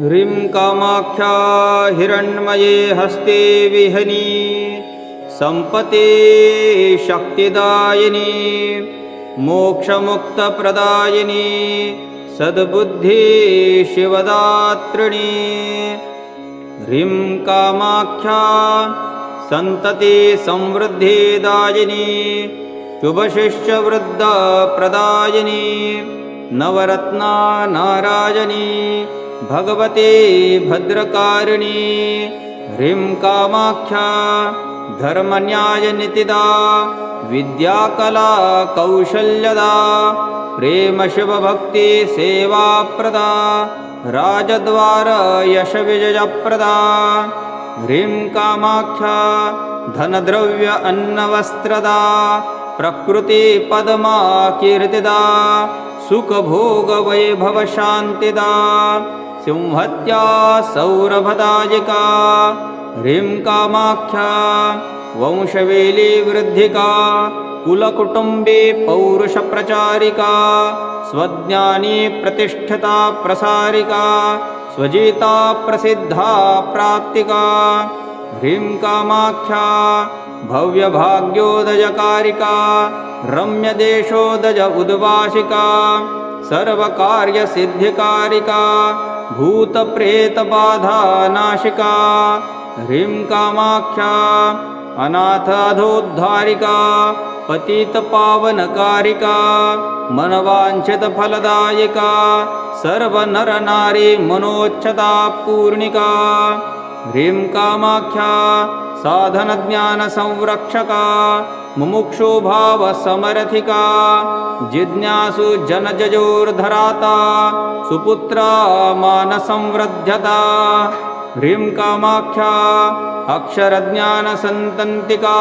ह्रीं कामाख्या हिरण्मये हस्ते विहनी सम्पते शक्तिदायिनी मोक्षमुक्तप्रदायिनी सद्बुद्धि शिवदात्रिणी। ह्रीं कामाख्या सन्तति संवृद्धिदायिनी नवरत्ना नारायणी भगवती भद्रकारिणी ह्रीं कामाख्या धर्मन्यायनितिदा विद्याकला कौशल्यदा प्रेमशिवभक्तिसेवाप्रदा राजद्वार यशविजयप्रदा ह्रीं कामाख्या धनद्रव्य अन्नवस्त्रदा प्रकृतिपदमा कीर्तिदा सुखभोगवैभवशान्तिदा। सिंहत्या सौरभदायिका ह्रीं कामाख्या वंशवेलीवृद्धिका कुलकुटुम्बे पौरुषप्रचारिका स्वज्ञानी प्रतिष्ठिता प्रसारिका स्वजिता प्रसिद्धा प्राप्तिका। ह्रीं कामाख्या भव्यभाग्योदयकारिका रम्यदेशोदय उद्वासिका सर्वकार्यसिद्धिकारिका भूतप्रेतबाधानाशिका ह्रीं कामाख्या अनाथाधोद्धारिका पतितपावनकारिका मनवाञ्छितफलदायिका सर्वनरनारी मनोच्छता पूर्णिका ह्रीं कामाख्या साधनज्ञानसंरक्षका मुमुक्षुभावसमरथिका जिज्ञासु जनजयोर्धराता सुपुत्रा मानसंवृध्यता ह्रीं कामाख्या अक्षरज्ञानसन्तन्तिका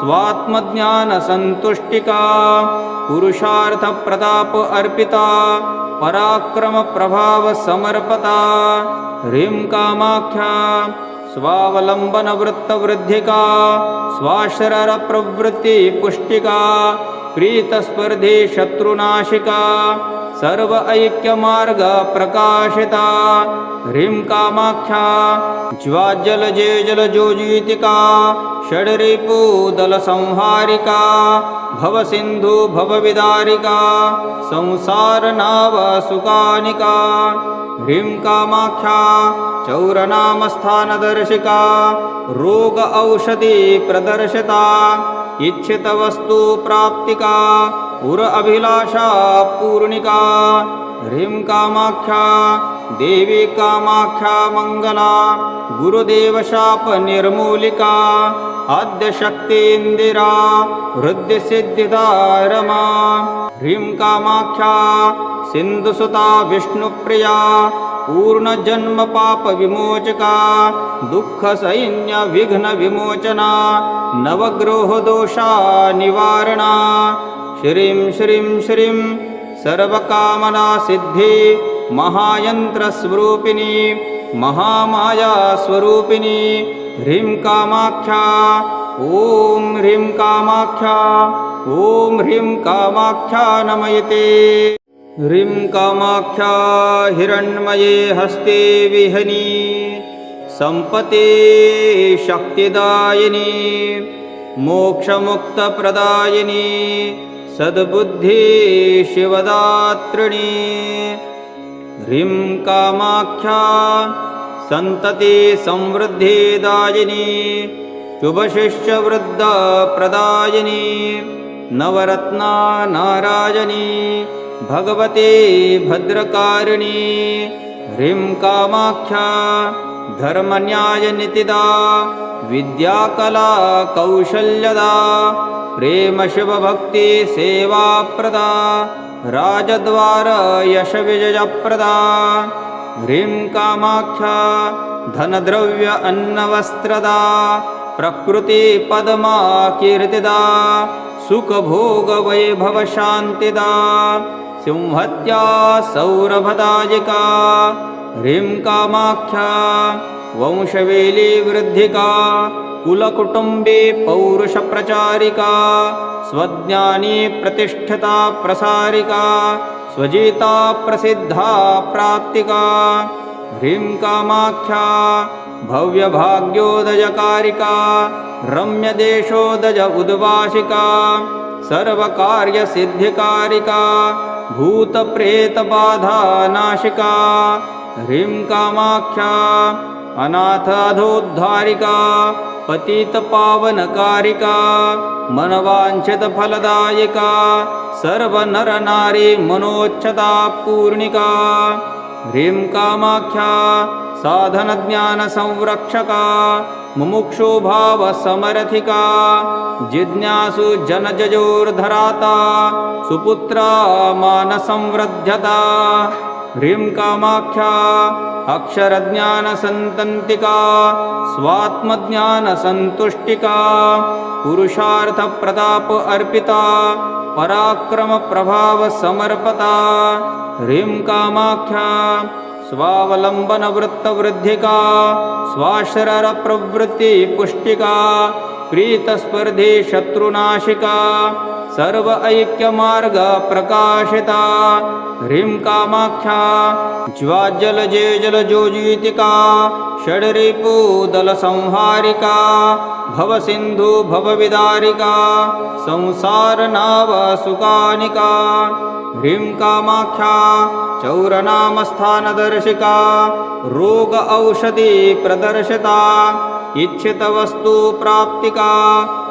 स्वात्मज्ञानसन्तुष्टिका पुरुषार्थप्रताप अर्पिता पराक्रमप्रभावसमर्पता ह्रीं कामाख्या स्वावलम्बनवृत्तवृद्धिका स्वाश्ररप्रवृत्तिपुष्टिका प्रीतस्पर्धी शत्रुनाशिका। सर्व ऐक्यमार्गप्रकाशिता ह्रीं कामाख्या जलजोजीतिका षड्रिपूदलसंहारिका भवसिन्धु भवविदारिका संसारनावसुकानिका ह्रीं कामाख्या चौरनामस्थानदर्शिका रोग औषधि प्रदर्शिता इच्छितवस्तुप्राप्तिका उर अभिलाषा पूर्णिका ह्रीं कामाख्या देवी कामाख्या मङ्गला गुरुदेवशापनिर्मूलिका आद्यशक्तीन्दिरा हृद्यसिद्धिदा रमा ह्रीं कामाख्या सिन्धुसुता विष्णुप्रिया पूर्णजन्मपापविमोचका दुःखसैन्यविघ्नविमोचना नवग्रहोदोषा निवारणा श्रीं श्रीं श्रीं सर्वकामनासिद्धि महायन्त्रस्वरूपिणी, महामायास्वरूपिणी, ह्रीं कामाख्या, ॐ ह्रीं कामाख्या, ॐ ह्रीं कामाख्या नमयते। ह्रीं कामाख्या हिरण्मये हस्ते विहनी, सम्पते शक्तिदायिनी, मोक्षमुक्तप्रदायिनी सद्बुद्धि शिवदात्रिणी। ह्रीं कामाख्या सन्तति संवृद्धिदायिनी शुभशिष्यवृद्धप्रदायिनी नवरत्ना नारायणी भगवती भद्रकारिणी। ह्रीं कामाख्या धर्मन्यायनितिदा विद्याकला कौशल्यदा प्रेमशिवभक्तिसेवाप्रदा राजद्वार यशविजयप्रदा ह्रीं कामाख्या धनद्रव्य अन्नवस्त्रदा प्रकृतिपदमा कीर्तिदा सुखभोगवैभवशान्तिदा सिंहत्या सौरभदायिका ह्रीं कामाख्या वंशवेलीवृद्धिका कुलकुटुम्बे पौरुषप्रचारिका स्वज्ञानी प्रतिष्ठिता प्रसारिका स्वजिता प्रसिद्धा प्राप्तिका ह्रीं कामाख्या भव्यभाग्योदयकारिका रम्यदेशोदय उद्वासिका सर्वकार्यसिद्धिकारिका भूतप्रेतबाधानाशिका ह्रीं कामाख्या अनाथाधोद्धारिका पतितपावनकारिका मनवाञ्छितफलदायिका सर्वनरनारी मनोच्छता पूर्णिका ह्रीं कामाख्या साधनज्ञानसंरक्षका मुमुक्षुभावसमरथिका जिज्ञासु जनजजोर्धराता सुपुत्रा मानसंवृध्यता ह्रीं कामाख्या अक्षरज्ञानसन्तन्तिका स्वात्मज्ञानसन्तुष्टिका पुरुषार्थप्रताप अर्पिता पराक्रमप्रभावसमर्पता ह्रीं कामाख्या स्वावलम्बनवृत्तवृद्धिका स्वाश्ररप्रवृत्तिपुष्टिका प्रीतस्पर्धी शत्रुनाशिका सर्व ऐक्यमार्गप्रकाशिता ह्रीं कामाख्या ज्वाज्जलजे जलजोजीतिका षड्रिपूदलसंहारिका भवसिन्धु भवविदारिका संसारनावसुकानिका ह्रीं कामाख्या चौरनामस्थानदर्शिका रोग औषधि प्रदर्शिता इच्छितवस्तुप्राप्तिका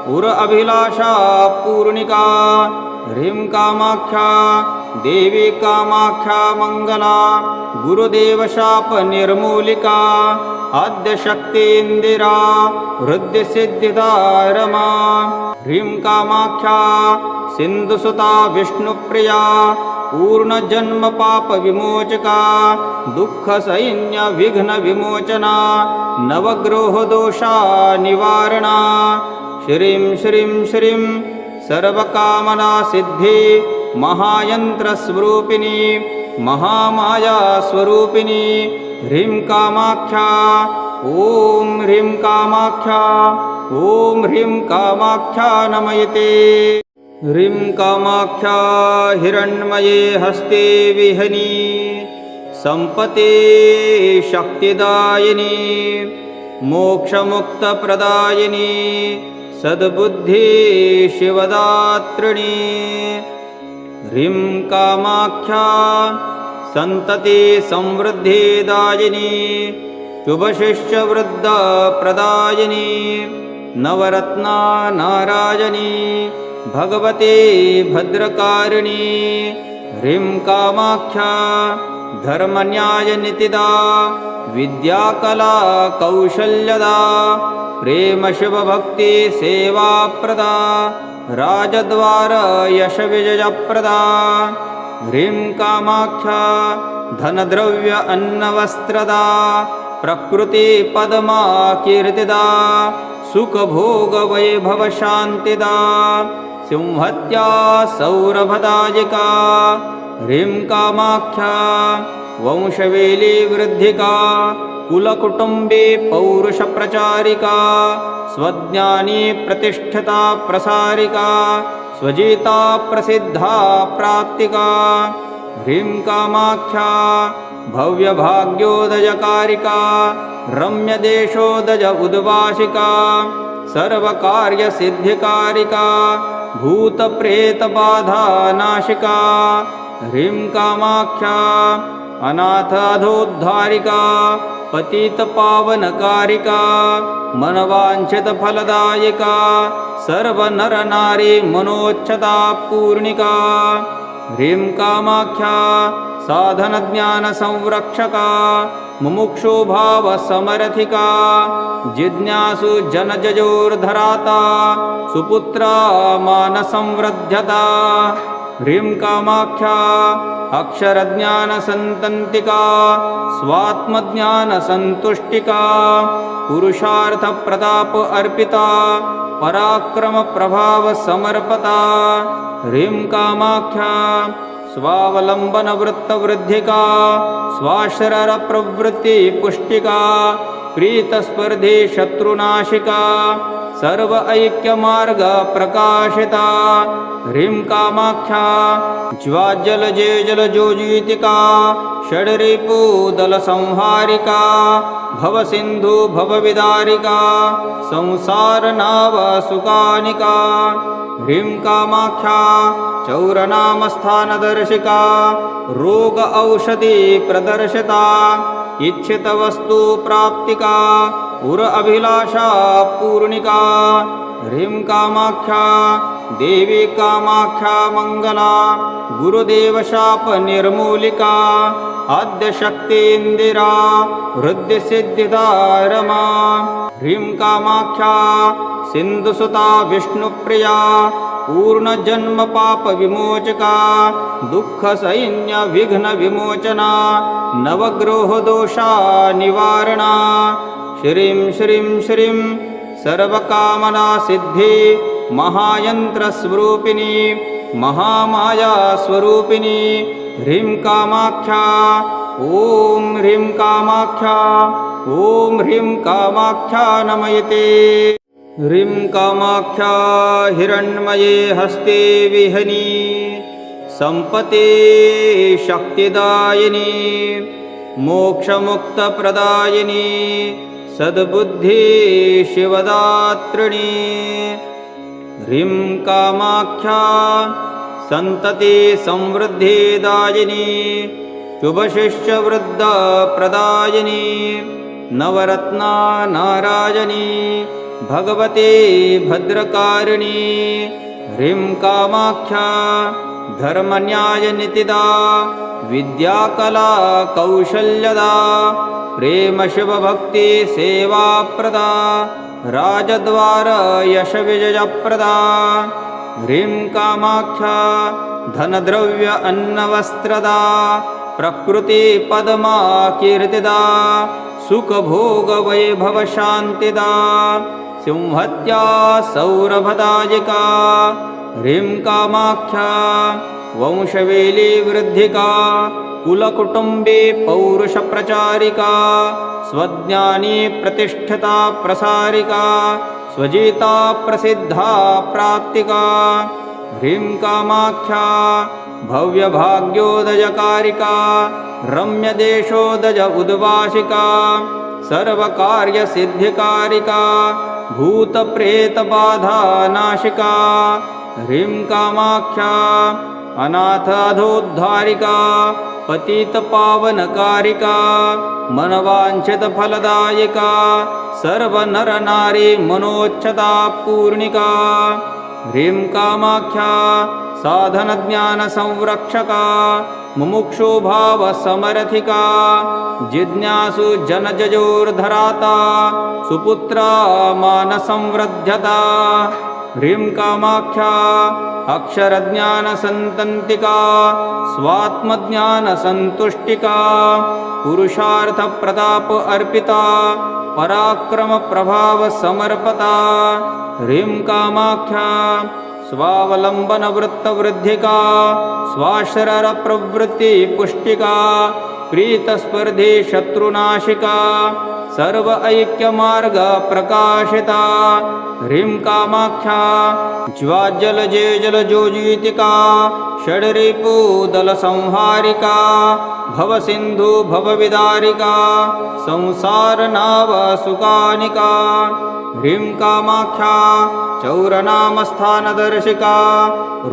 उर अभिलाषा पूर्णिका ह्रीं कामाख्या देवी कामाख्या मङ्गला गुरुदेवशापनिर्मूलिका आद्यशक्तीन्दिरा हृद्यसिद्धिदा रमा ह्रीं कामाख्या सिन्धुसुता विष्णुप्रिया पूर्णजन्मपापविमोचका दुःखसैन्यविघ्नविमोचना नवग्रोहदोषा निवारणा श्रीं श्रीं श्रीं सर्वकामनासिद्धि महायन्त्रस्वरूपिणी, महामायास्वरूपिणी, ह्रीं कामाख्या, ॐ ह्रीं कामाख्या, ॐ ह्रीं कामाख्या नमयते। ह्रीं कामाख्या हिरण्मये हस्ते विहनी, सम्पते शक्तिदायिनी, मोक्षमुक्तप्रदायिनी सद्बुद्धि शिवदात्रिणी ह्रीं कामाख्या सन्तति संवृद्धिदायिनी शुभशिष्यवृद्धप्रदायिनी नवरत्ना नारायणी भगवती भद्रकारिणी। ह्रीं कामाख्या धर्मन्यायनितिदा विद्याकला कौशल्यदा प्रेमशिवभक्तिसेवाप्रदा राजद्वार यशविजयप्रदा ह्रीं कामाख्या धनद्रव्य अन्नवस्त्रदा प्रकृतिपदमा कीर्तिदा सुखभोगवैभवशान्तिदा। सिंहत्या सौरभदायिका ह्रीं कामाख्या वंशवेलीवृद्धिका कुलकुटुम्बे पौरुषप्रचारिका स्वज्ञानी प्रतिष्ठिता प्रसारिका स्वजिता प्रसिद्धा प्राप्तिका। ह्रीं कामाख्या भव्यभाग्योदयकारिका रम्यदेशोदय उद्वासिका सर्वकार्यसिद्धिकारिका भूतप्रेतबाधानाशिका ह्रीं कामाख्या अनाथाधोद्धारिका मनवाञ्छितफलदायिका सर्वनरनारी मनोच्छता पूर्णिका ह्रीं कामाख्या साधनज्ञानसंरक्षका मुमुक्षुभावसमरथिका जिज्ञासु जनजजोर्धराता सुपुत्रा मानसंवृध्यता ह्रीं कामाख्या अक्षरज्ञानसन्तन्तिका स्वात्मज्ञानसन्तुष्टिका पुरुषार्थप्रताप अर्पिता पराक्रमप्रभावसमर्पता ह्रीं कामाख्या स्वावलम्बनवृत्तवृद्धिका स्वाश्ररप्रवृत्तिपुष्टिका प्रीतस्पर्धी शत्रुनाशिका। सर्व ऐक्यमार्ग प्रकाशिता। ह्रीं कामाख्या ज्वाज्जलजे जलजोजीतिका षड्रिपूदलसंहारिका भवसिन्धु भवविदारिका संसारनावसुकानिका ह्रीं कामाख्या चौरनामस्थानदर्शिका रोग औषधि प्रदर्शिता इच्छितवस्तु प्राप्तिका उर अभिलाषा पूर्णिका ह्रीं कामाख्या देवी कामाख्या मङ्गला गुरुदेवशाप निर्मूलिका आद्यशक्तीन्दिरा हृद्यसिद्धिदा रमा ह्रीं कामाख्या सिन्धुसुता विष्णुप्रिया पूर्णजन्मपापविमोचका दुःखसैन्यविघ्नविमोचना नवग्रहोदोषा निवारणा श्रीं श्रीं श्रीं सर्वकामना सिद्धि महायन्त्रस्वरूपिणी महामायास्वरूपिणी ह्रीं कामाख्या ॐ ह्रीं कामाख्या ॐ ह्रीं कामाख्या नमयते। ह्रीं कामाख्या हिरण्मये हस्ते विहनी सम्पते शक्तिदायिनी मोक्षमुक्तप्रदायिनी सद्बुद्धि शिवदात्रिणी। ह्रीं कामाख्या सन्तति संवृद्धिदायिनी शुभशिष्यवृद्धप्रदायिनी नवरत्ना नारायणी भगवती भद्रकारिणी। ह्रीं कामाख्या धर्मन्यायनितिदा विद्याकला कौशल्यदा प्रेमशिवभक्तिसेवाप्रदा राजद्वार यशविजयप्रदा ह्रीं कामाख्या धनद्रव्य अन्नवस्त्रदा प्रकृतिपदमा कीर्तिदा सुखभोगवैभवशान्तिदा सिंहत्या सौरभदायिका ह्रीं कामाख्या वंशवेलीवृद्धिका कुलकुटुम्बे पौरुषप्रचारिका स्वज्ञानी प्रतिष्ठिता प्रसारिका स्वजिता प्रसिद्धा प्राप्तिका ह्रीं कामाख्या भव्यभाग्योदयकारिका रम्यदेशोदय उद्वासिका सर्वकार्यसिद्धिकारिका भूतप्रेतबाधानाशिका ह्रीं कामाख्या अनाथाधोद्धारिका पतितपावनकारिका मनवाञ्छितफलदायिका सर्वनरनारी मनोच्छता पूर्णिका ह्रीं कामाख्या साधनज्ञानसंरक्षका मुमुक्षुभावसमरथिका जिज्ञासु जनजजोर्धराता सुपुत्रा मानसंवृध्यता ह्रीं कामाख्या अक्षरज्ञानसन्तन्तिका स्वात्मज्ञानसन्तुष्टिका पुरुषार्थप्रताप अर्पिता पराक्रमप्रभावसमर्पता। ह्रीं कामाख्या स्वावलम्बनवृत्तवृद्धिका स्वाश्ररप्रवृत्तिपुष्टिका प्रीतस्पर्धी शत्रुनाशिका सर्व ऐक्यमार्गप्रकाशिता ह्रीं कामाख्या ज्वाज्जलजे जलजोजीतिका षड्रिपूदलसंहारिका भवसिन्धु भवविदारिका संसारनावसुकानिका ह्रीं कामाख्या चौरनामस्थानदर्शिका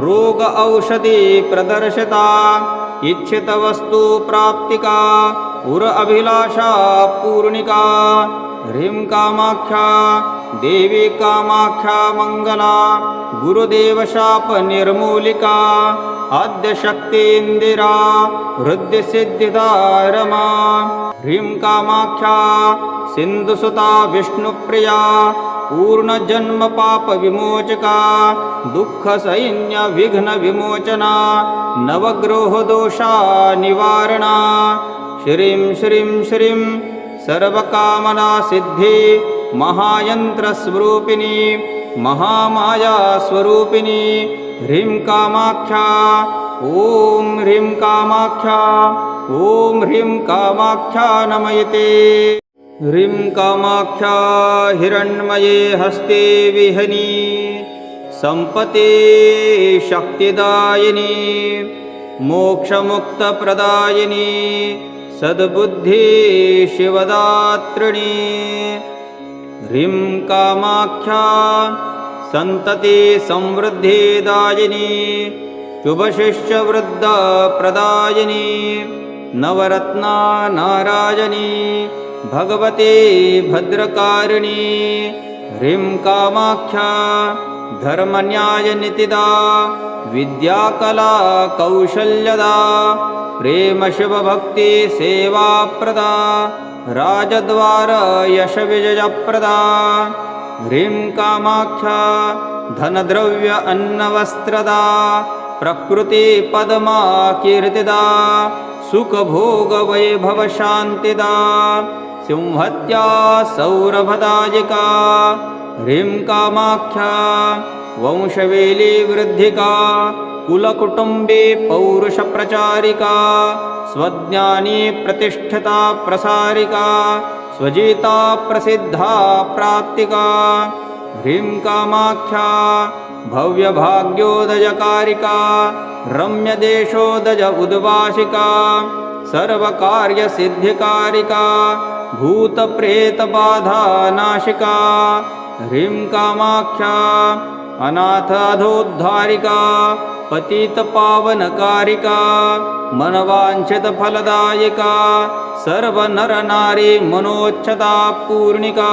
रोग औषधि प्रदर्शिता इच्छितवस्तु प्राप्तिका उर अभिलाषा पूर्णिका ह्रीं कामाख्या देवी कामाख्या मङ्गला गुरुदेवशाप निर्मूलिका हृद्यसिद्धिदा रमा ह्रीं कामाख्या सिन्धुसुता विष्णुप्रिया पूर्णजन्मपापविमोचका दुःखसैन्यविघ्नविमोचना नवग्रहोदोषा निवारणा श्रीं श्रीं श्रीं सर्वकामना सिद्धि महायन्त्रस्वरूपिणी, महामायास्वरूपिणी, ह्रीं कामाख्या, ॐ ह्रीं कामाख्या, ॐ ह्रीं कामाख्या नमयते। ह्रीं कामाख्या हिरण्मये हस्ते विहनी, सम्पते शक्तिदायिनी, मोक्षमुक्तप्रदायिनी सद्बुद्धि शिवदात्रिणी। ह्रीं कामाख्या सन्तति समृद्धिदायिनी शुभशिष्यवृद्धप्रदायिनी नवरत्ना नारायणी भगवती भद्रकारिणी। ह्रीं कामाख्या धर्मन्यायनितिदा विद्याकला कौशल्यदा प्रेमशिवभक्तिसेवाप्रदा राजद्वार यशविजयप्रदा ह्रीं कामाख्या धनद्रव्य अन्नवस्त्रदा प्रकृतिपदमा कीर्तिदा सुखभोगवैभवशान्तिदा सिंहत्या सौरभदायिका ह्रीं कामाख्या वंशवेलीवृद्धिका कुलकुटुम्बे पौरुषप्रचारिका, स्वज्ञानी प्रतिष्ठिता प्रसारिका, स्वजिता प्रसिद्धा प्राप्तिका। ह्रीं कामाख्या, भव्यभाग्योदयकारिका, रम्यदेशोदय उद्वासिका, सर्वकार्यसिद्धिकारिका, भूतप्रेतबाधानाशिका ह्रीं कामाख्या अनाथाधोद्धारिका पतितपावनकारिका मनवाञ्छितफलदायिका सर्वनरनारी मनोच्छता पूर्णिका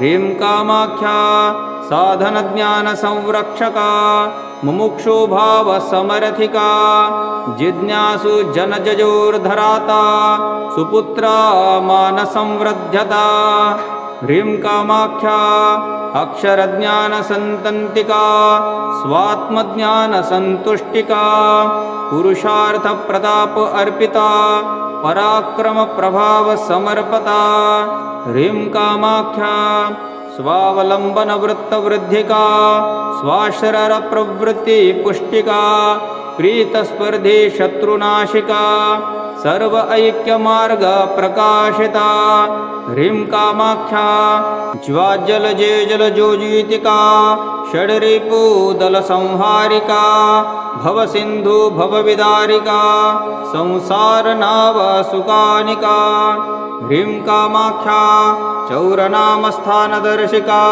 ह्रीं कामाख्या साधनज्ञानसंरक्षका मुमुक्षुभावसमरथिका जिज्ञासु जनजयोर्धराता सुपुत्रा मानसंवृध्यता ह्रीं कामाख्या अक्षरज्ञानसन्तन्तिका स्वात्मज्ञानसन्तुष्टिका पुरुषार्थप्रताप अर्पिता पराक्रमप्रभावसमर्पता। ह्रीं कामाख्या स्वावलम्बनवृत्तवृद्धिका स्वाश्ररप्रवृत्तिपुष्टिका प्रीतस्पर्धी शत्रुनाशिका सर्व ऐक्यमार्गप्रकाशिता ह्रीं कामाख्या ज्वाज्जलजे जलजोजीतिका षड्रिपूदलसंहारिका भवसिन्धु भवविदारिका संसारनावसुकानिका ह्रीं कामाख्या चौरनामस्थानदर्शिका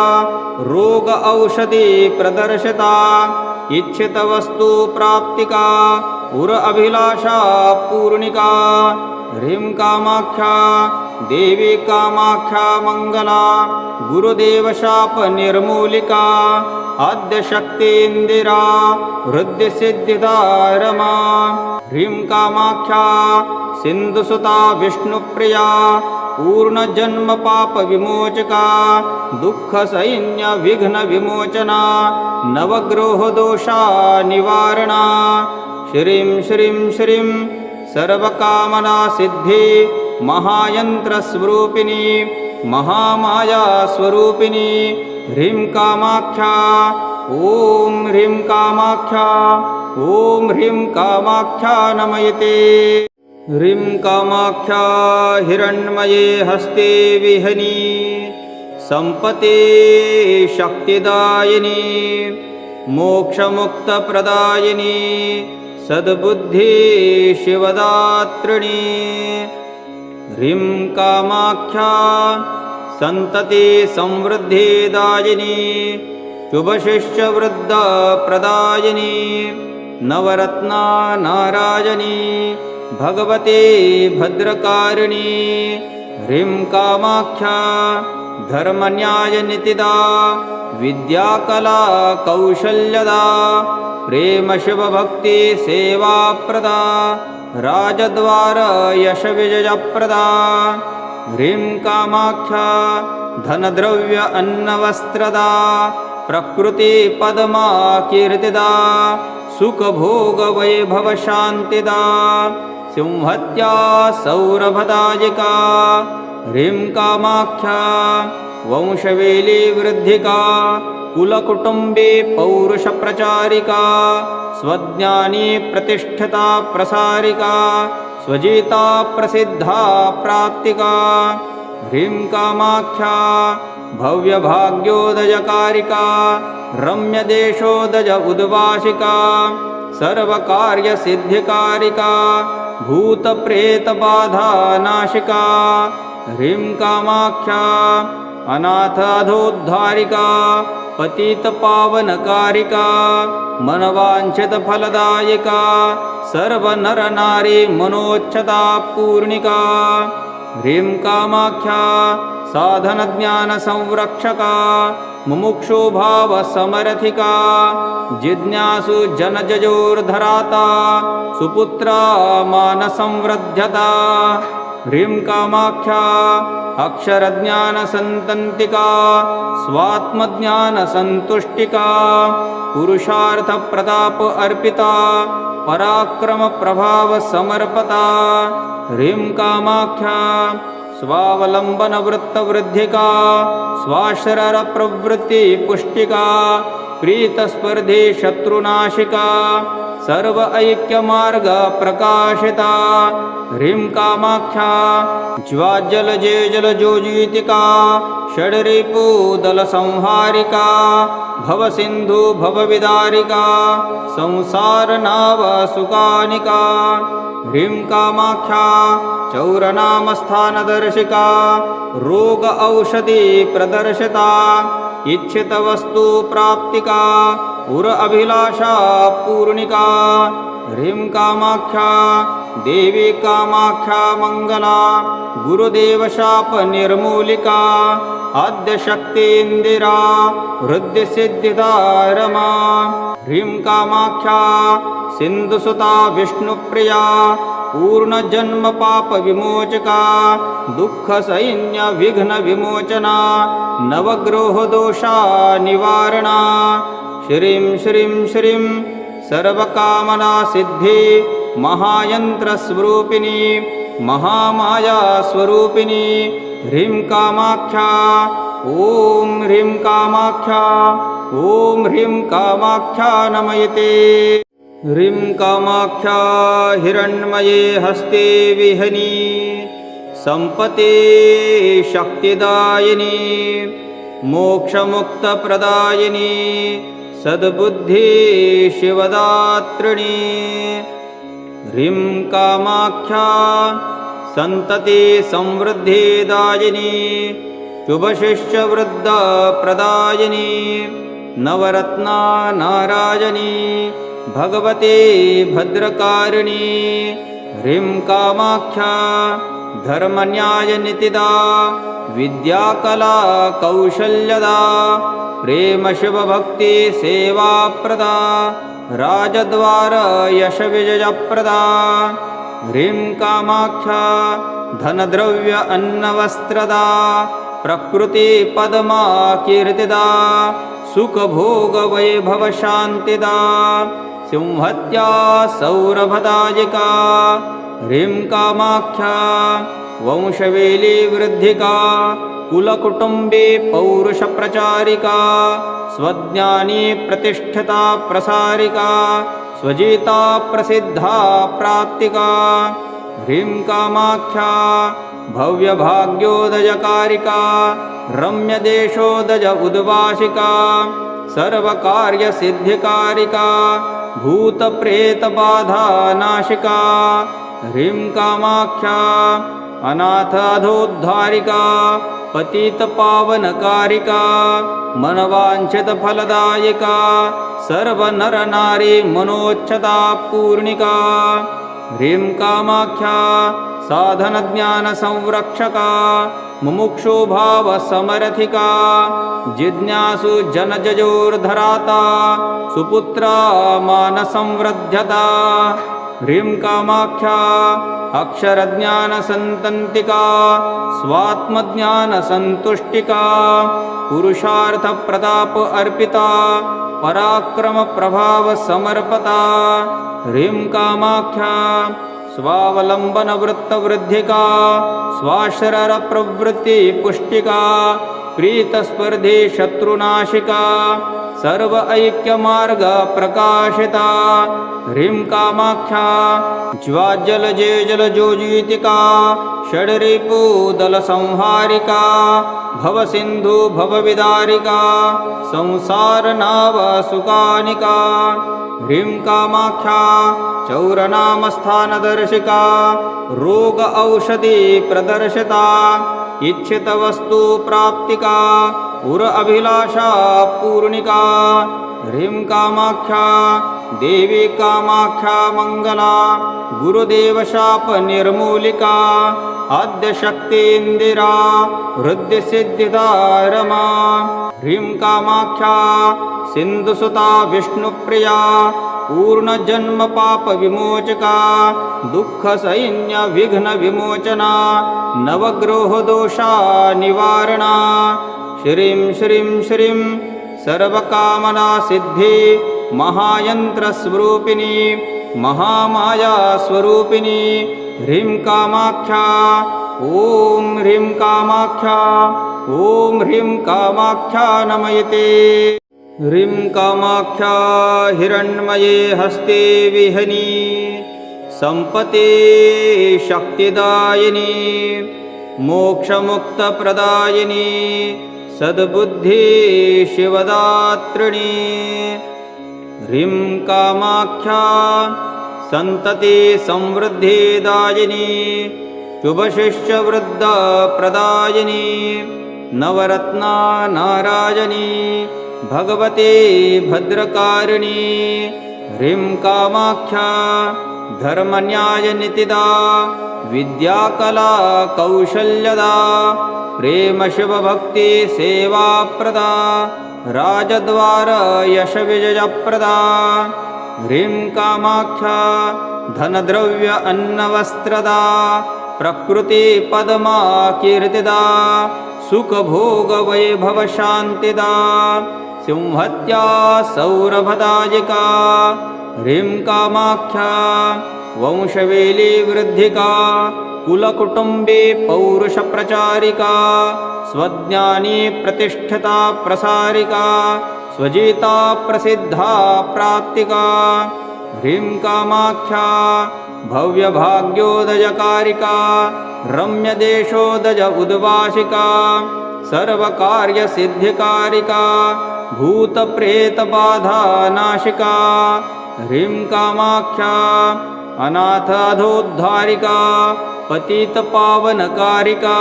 रोग औषधि प्रदर्शिता इच्छितवस्तुप्राप्तिका उर अभिलाषा पूर्णिका ह्रीं कामाख्या देवी कामाख्या मङ्गला गुरुदेवशापनिर्मूलिका आद्यशक्तीन्दिरा हृद्यसिद्धिदा रमा ह्रीं कामाख्या सिन्धुसुता विष्णुप्रिया पूर्णजन्मपापविमोचका दुःखसैन्यविघ्नविमोचना नवग्रोहदोषा निवारणा श्रीं श्रीं श्रीं सर्वकामनासिद्धि महायन्त्रस्वरूपिणी महामायास्वरूपिणी ह्रीं कामाख्या, ॐ ह्रीं कामाख्या, ॐ ह्रीं कामाख्या नमयते। ह्रीं कामाख्या हिरण्मये हस्ते विहनी, सम्पते शक्तिदायिनी, मोक्षमुक्तप्रदायिनी सद्बुद्धि शिवदात्रिणी ह्रीं कामाख्या सन्तति समृद्धिदायिनी शुभशिष्यवृद्धप्रदायिनी नवरत्ना नारायणी भगवती भद्रकारिणी। ह्रीं कामाख्या धर्मन्यायनितिदा विद्याकला कौशल्यदा प्रेमशिवभक्तिसेवाप्रदा राजद्वार यशविजयप्रदा ह्रीं कामाख्या धनद्रव्य अन्नवस्त्रदा प्रकृतिपदमा कीर्तिदा सुखभोगवैभवशान्तिदा सिंहत्या सौरभदायिका ह्रीं कामाख्या वंशवेलीवृद्धिका कुलकुटुम्बे पौरुषप्रचारिका स्वज्ञानी प्रतिष्ठिता प्रसारिका स्वजिता प्रसिद्धा प्राप्तिका। ह्रीं कामाख्या भव्यभाग्योदयकारिका रम्यदेशोदज उद्वासिका सर्वकार्यसिद्धिकारिका भूतप्रेतबाधानाशिका ह्रीं कामाख्या अनाथाधोद्धारिका पतितपावनकारिका मनवाञ्छितफलदायिका सर्वनरनारी मनोच्छता पूर्णिका ह्रीं कामाख्या साधनज्ञानसंरक्षका मुमुक्षुभावसमरथिका जिज्ञासु जनजजोर्धराता सुपुत्रा मानसंवृध्यता ह्रीं कामाख्या अक्षरज्ञानसन्तन्तिका स्वात्मज्ञानसन्तुष्टिका पुरुषार्थप्रताप अर्पिता पराक्रमप्रभावसमर्पता। ह्रीं कामाख्या स्वावलम्बनवृत्तवृद्धिका स्वाश्ररप्रवृत्तिपुष्टिका प्रीतस्पर्धी शत्रुनाशिका सर्व ऐक्यमार्गप्रकाशिता ह्रीं कामाख्या ज्वाज्जलजे जलजोजीतिका षड्रिपूदलसंहारिका भवसिन्धु भवविदारिका संसारनावसुकानिका ह्रीं कामाख्या चौरनामस्थानदर्शिका रोग औषधि प्रदर्शिता। इच्छितवस्तुप्राप्तिका उर अभिलाषा पूर्णिका ह्रीं कामाख्या देवी कामाख्या मङ्गला गुरुदेवशापनिर्मूलिका आद्यशक्तीन्दिरा हृद्यसिद्धिदा रमा ह्रीं कामाख्या सिन्धुसुता विष्णुप्रिया पूर्णजन्मपापविमोचका दुःखसैन्यविघ्नविमोचना नवग्रहोदोषा निवारणा श्रीं श्रीं श्रीं सर्वकामनासिद्धि महायन्त्रस्वरूपिणी महामायास्वरूपिणी ह्रीं कामाख्या ॐ ह्रीं कामाख्या ॐ ह्रीं कामाख्या नमयते ह्रीं कामाख्या हिरण्मये हस्ते विहनी सम्पते शक्तिदायिनी मोक्षमुक्तप्रदायिनी सद्बुद्धि शिवदात्रिणी। ह्रीं कामाख्या सन्तति संवृद्धिदायिनी शुभशिष्यवृद्धप्रदायिनी नवरत्ना नारायणी भगवती भद्रकारिणी ह्रीं कामाख्या धर्मन्यायनितिदा विद्याकला कौशल्यदा प्रेमशिवभक्तिसेवाप्रदा राजद्वार यशविजयप्रदा ह्रीं कामाख्या धनद्रव्य अन्नवस्त्रदा प्रकृतिपदमा कीर्तिदा सुखभोगवैभवशान्तिदा सिंहत्या सौरभदायिका ह्रीं कामाख्या वंशवेलीवृद्धिका कुलकुटुम्बे पौरुषप्रचारिका स्वज्ञानी प्रतिष्ठिता प्रसारिका स्वजिता प्रसिद्धा प्राप्तिका ह्रीं कामाख्या भव्यभाग्योदयकारिका रम्यदेशोदज उद्वासिका सर्वकार्यसिद्धिकारिका भूतप्रेतबाधानाशिका ह्रीं कामाख्या अनाथाधोद्धारिका पतितपावनकारिका मनवाञ्छितफलदायिका सर्वनरनारी मनोच्छता पूर्णिका ह्रीं कामाख्या साधनज्ञानसंरक्षका मुमुक्षुभावसमरथिका जिज्ञासु जनजजोर्धराता सुपुत्रा मानसंवृध्यता ह्रीं कामाख्या अक्षरज्ञानसन्तन्तिका स्वात्मज्ञानसन्तुष्टिका पुरुषार्थप्रताप अर्पिता पराक्रमप्रभावसमर्पता ह्रीं कामाख्या स्वावलम्बनवृत्तवृद्धिका स्वाश्ररप्रवृत्तिपुष्टिका प्रीतस्पर्धी शत्रुनाशिका सर्व ऐक्यमार्ग प्रकाशिता ह्रीं कामाख्या ज्वाज्जलजे जलजोजीतिका षड्रिपूदलसंहारिका भवसिन्धु भवविदारिका संसारनावसुकानिका ह्रीं कामाख्या चौरनामस्थानदर्शिका रोग औषधि प्रदर्शिता इच्छितवस्तु प्राप्तिका उर अभिलाषा पूर्णिका ह्रीं कामाख्या देवी कामाख्या मङ्गला गुरुदेवशापनिर्मूलिका आद्यशक्तीन्दिरा हृद्यसिद्धिदा रमा ह्रीं कामाख्या सिन्धुसुता विष्णुप्रिया पूर्णजन्मपापविमोचका दुःखसैन्यविघ्नविमोचना नवग्रोहदोषा निवारणा। श्रीं श्रीं श्रीं सर्वकामनासिद्धि महायन्त्रस्वरूपिणी महामायास्वरूपिणी ह्रीं कामाख्या, ॐ ह्रीं कामाख्या, ॐ ह्रीं कामाख्या नमयते। ह्रीं कामाख्या हिरण्मये हस्ते विहनी, सम्पते शक्तिदायिनी, मोक्षमुक्तप्रदायिनी सद्बुद्धि शिवदात्रिणी ह्रीं कामाख्या सन्तति संवृद्धिदायिनी शुभशिष्यवृद्धप्रदायिनी नवरत्ना नारायणी भगवती भद्रकारिणी। ह्रीं कामाख्या धर्मन्यायनितिदा विद्याकला कौशल्यदा प्रेमशिवभक्तिसेवाप्रदा राजद्वार यशविजयप्रदा ह्रीं कामाख्या धनद्रव्य अन्नवस्त्रदा प्रकृतिपदमा कीर्तिदा सुखभोगवैभवशान्तिदा सिंहत्या सौरभदायिका ह्रीं कामाख्या वंशवेलीवृद्धिका कुलकुटुम्बे पौरुषप्रचारिका स्वज्ञानी प्रतिष्ठिता प्रसारिका स्वजिता प्रसिद्धा प्राप्तिका। ह्रीं कामाख्या भव्यभाग्योदयकारिका रम्यदेशोदय उद्वासिका सर्वकार्यसिद्धिकारिका भूतप्रेतबाधानाशिका ह्रीं कामाख्या अनाथाधोद्धारिका पतितपावनकारिका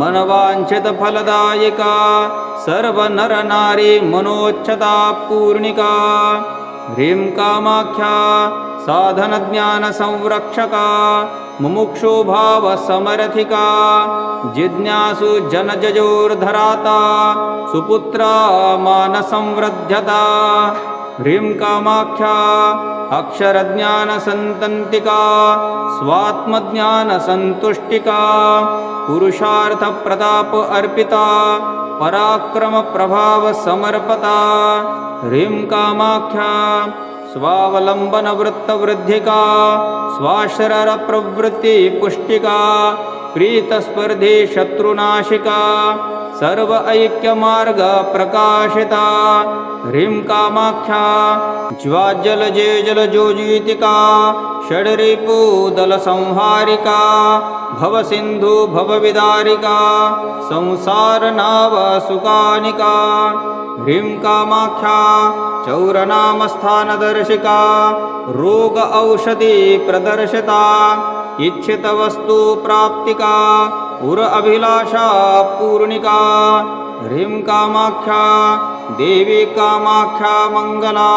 मनवाञ्छितफलदायिका सर्वनरनारी मनोच्छता पूर्णिका ह्रीं कामाख्या साधनज्ञानसंरक्षका मुमुक्षुभावसमरथिका जिज्ञासु जनजजोर्धराता सुपुत्रा मानसंवृध्यता ह्रीं कामाख्या अक्षरज्ञानसन्तन्तिका स्वात्मज्ञानसन्तुष्टिका पुरुषार्थप्रताप अर्पिता पराक्रमप्रभावसमर्पता। ह्रीं कामाख्या स्वावलम्बनवृत्तवृद्धिका स्वाश्ररप्रवृत्तिपुष्टिका प्रीतस्पर्धी शत्रुनाशिका सर्व ऐक्यमार्गप्रकाशिता ह्रीं कामाख्या ज्वाज्जलजे जलजोजीतिका षड्रिपूदलसंहारिका भवसिन्धु भवविदारिका संसारनावसुकानिका ह्रीं कामाख्या चौरनामस्थानदर्शिका रोग औषधि प्रदर्शिता इच्छितवस्तु प्राप्तिका उर अभिलाषा पूर्णिका ह्रीं कामाख्या देवी कामाख्या मङ्गला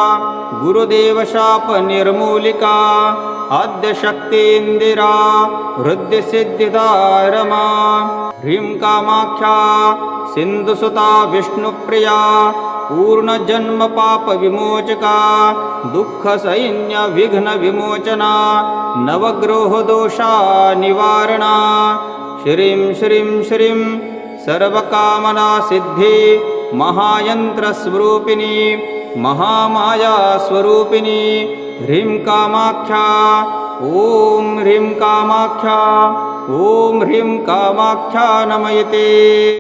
गुरुदेवशापनिर्मूलिका आद्यशक्तीन्दिरा हृद्यसिद्धिदा रमा ह्रीं कामाख्या सिन्धुसुता विष्णुप्रिया पूर्णजन्मपापविमोचका दुःखसैन्यविघ्नविमोचना नवग्रोहदोषा निवारणा श्रीं श्रीं श्रीं सर्वकामनासिद्धि महायन्त्रस्वरूपिणी, महामायास्वरूपिणी, ह्रीं कामाख्या, ॐ ह्रीं कामाख्या, ॐ ह्रीं कामाख्या नमयते।